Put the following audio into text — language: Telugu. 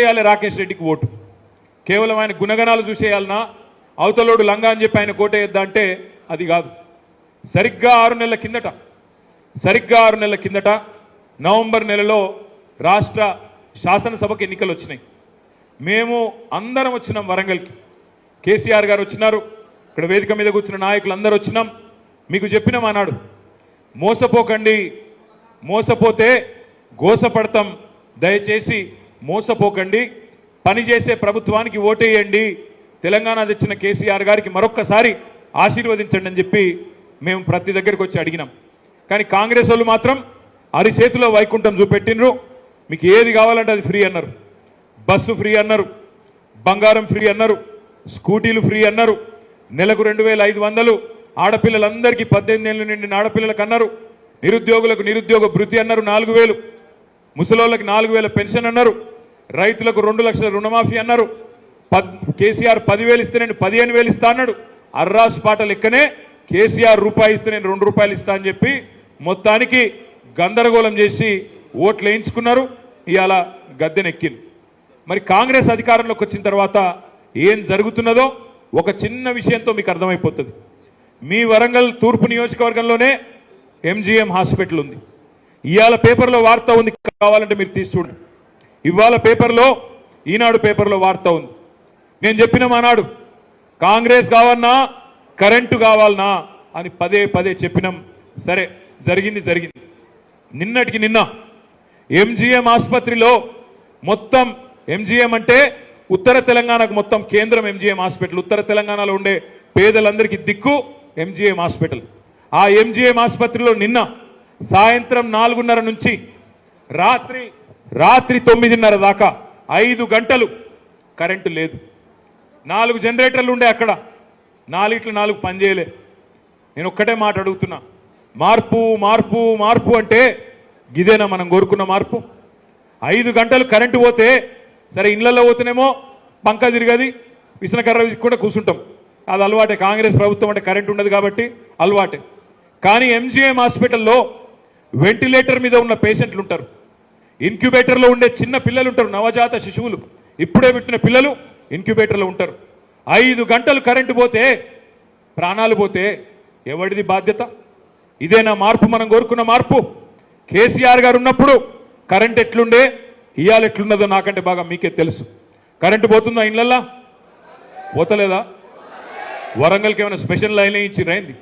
చేయాలి రాకేష్ రెడ్డికి ఓటు. కేవలం ఆయన గుణగణాలు చూసేయాలనా? అవతలోడు లంగా అని చెప్పి ఆయన కోటేయద్దా అంటే అది కాదు. సరిగ్గా ఆరు నెలల కిందట సరిగ్గా ఆరు నెలల కిందట నవంబర్ నెలలో రాష్ట్ర శాసనసభకు ఎన్నికలు వచ్చినాయి. మేము అందరం వచ్చినాం వరంగల్కి. కేసీఆర్ గారు వచ్చినారు. ఇక్కడ వేదిక మీద కూర్చున్న నాయకులు అందరూ వచ్చినాం. మీకు చెప్పినాం అన్నాడు మోసపోకండి మోసపోతే గోసపడతాం. దయచేసి మోసపోకండి. పనిచేసే ప్రభుత్వానికి ఓటేయండి. తెలంగాణ తెచ్చిన కేసీఆర్ గారికి మరొక్కసారి ఆశీర్వదించండి అని చెప్పి మేము ప్రతి దగ్గరికి వచ్చి అడిగినాం. కానీ కాంగ్రెస్ వాళ్ళు మాత్రం అరిచేతిలో వైకుంఠం చూపెట్టినరు మీకు ఏది కావాలంటే అది ఫ్రీ అన్నారు. బస్సు ఫ్రీ అన్నారు. బంగారం ఫ్రీ అన్నారు. స్కూటీలు ఫ్రీ అన్నారు. నెలకు రెండు వేల ఐదు వందలు ఆడపిల్లలందరికీ పద్దెనిమిది ఏళ్ళు నిండిన ఆడపిల్లలకు అన్నారు. నిరుద్యోగులకు నిరుద్యోగ భృతి అన్నారు. నాలుగు వేలు. ముసలోళ్ళకి నాలుగు వేల పెన్షన్ అన్నారు. రైతులకు రెండు లక్షల రుణమాఫీ అన్నారు. పద్ కేసీఆర్ పదివేలు ఇస్తే నేను పదిహేను వేలు ఇస్తా అన్నాడు. అర్రాస్ పాట లెక్కనే కేసీఆర్ రూపాయి ఇస్తే నేను రెండు రూపాయలు ఇస్తా అని చెప్పి మొత్తానికి గందరగోళం చేసి ఓట్లు వేయించుకున్నారు. ఇవాళ గద్దెనెక్కింది. మరి కాంగ్రెస్ అధికారంలోకి వచ్చిన తర్వాత ఏం జరుగుతున్నదో ఒక చిన్న విషయంతో మీకు అర్థమైపోతుంది. మీ వరంగల్ తూర్పు నియోజకవర్గంలోనే ఎంజీఎం హాస్పిటల్ ఉంది. ఇవాళ పేపర్లో వార్త ఉంది కావాలంటే మీరు తీసి చూడండి. ఇవాళ పేపర్లో ఈనాడు పేపర్లో వార్త ఉంది. నేను చెప్పిన మానాడు కాంగ్రెస్ కావన్నా కరెంటు కావాలనా అని పదే పదే చెప్పినాం. సరే జరిగింది జరిగింది. నిన్నటికి నిన్న ఎంజీఎం ఆసుపత్రిలో మొత్తం ఎంజీఎం అంటే ఉత్తర తెలంగాణకు మొత్తం కేంద్రం ఎంజీఎం హాస్పిటల్. ఉత్తర తెలంగాణలో ఉండే పేదలందరికీ దిక్కు ఎంజీఎం హాస్పిటల్. ఆ ఎంజీఎం ఆసుపత్రిలో నిన్న సాయంత్రం నాలుగున్నర నుంచి రాత్రి రాత్రి తొమ్మిదిన్నర దాకా ఐదు గంటలు కరెంటు లేదు. నాలుగు జనరేటర్లు ఉండే అక్కడ. నాలుగిట్లు నాలుగు పనిచేయలే నేను ఒక్కటే మాట అడుగుతున్నా. మార్పు మార్పు మార్పు అంటే గిదేనా మనం కోరుకున్న మార్పు? ఐదు గంటలు కరెంటు పోతే సరే ఇళ్ళలో పోతేనేమో పంక తిరగది విసనకర్ర కూడా కూర్చుంటాం అది అలవాటే. కాంగ్రెస్ ప్రభుత్వం అంటే కరెంటు ఉండదు కాబట్టి అలవాటే. కానీ ఎంజీఎం హాస్పిటల్లో వెంటిలేటర్ మీద ఉన్న పేషెంట్లు ఉంటారు. ఇన్క్యుబేటర్లో ఉండే చిన్న పిల్లలు ఉంటారు నవజాత శిశువులు. ఇప్పుడే పుట్టిన పిల్లలు ఇన్క్యుబేటర్లో ఉంటారు. ఐదు గంటలు కరెంటు పోతే ప్రాణాలు పోతే ఎవరిది బాధ్యత? ఇదేనా మార్పు? మనం కోరుకున్న మార్పు? కేసీఆర్ గారు ఉన్నప్పుడు కరెంట్ ఎట్లుండే? ఇవాళ ఎట్లున్నదో నాకంటే బాగా మీకే తెలుసు. కరెంటు పోతుందా ఇళ్ళల్లా పోతలేదా? వరంగల్కి ఏమైనా స్పెషల్ లైన్ ఇచ్చి రైంది.